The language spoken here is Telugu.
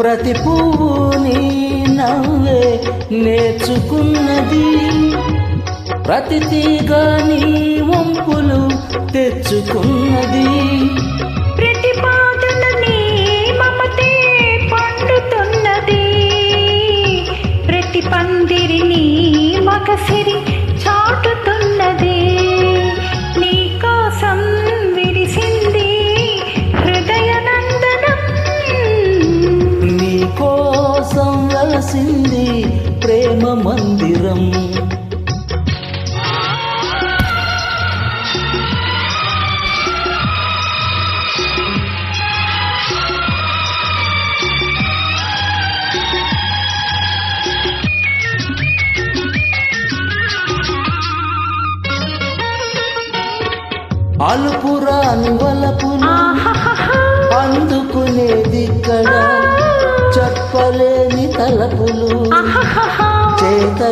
ప్రతి పువ్వుని నవ్వే నేర్చుకున్నది. ప్రతి తీగ నీ వంపులు తెచ్చుకున్నది. ప్రతి పాటల నీ మమతే పండుతున్నది. ప్రతి పందిరిని మగసిరి వెలసింది ప్రేమ మందిరం అలుపురాని ఆహాహాహా. అందుకునేది ఇక్కడ చెప్పలేని తలపులు. చేత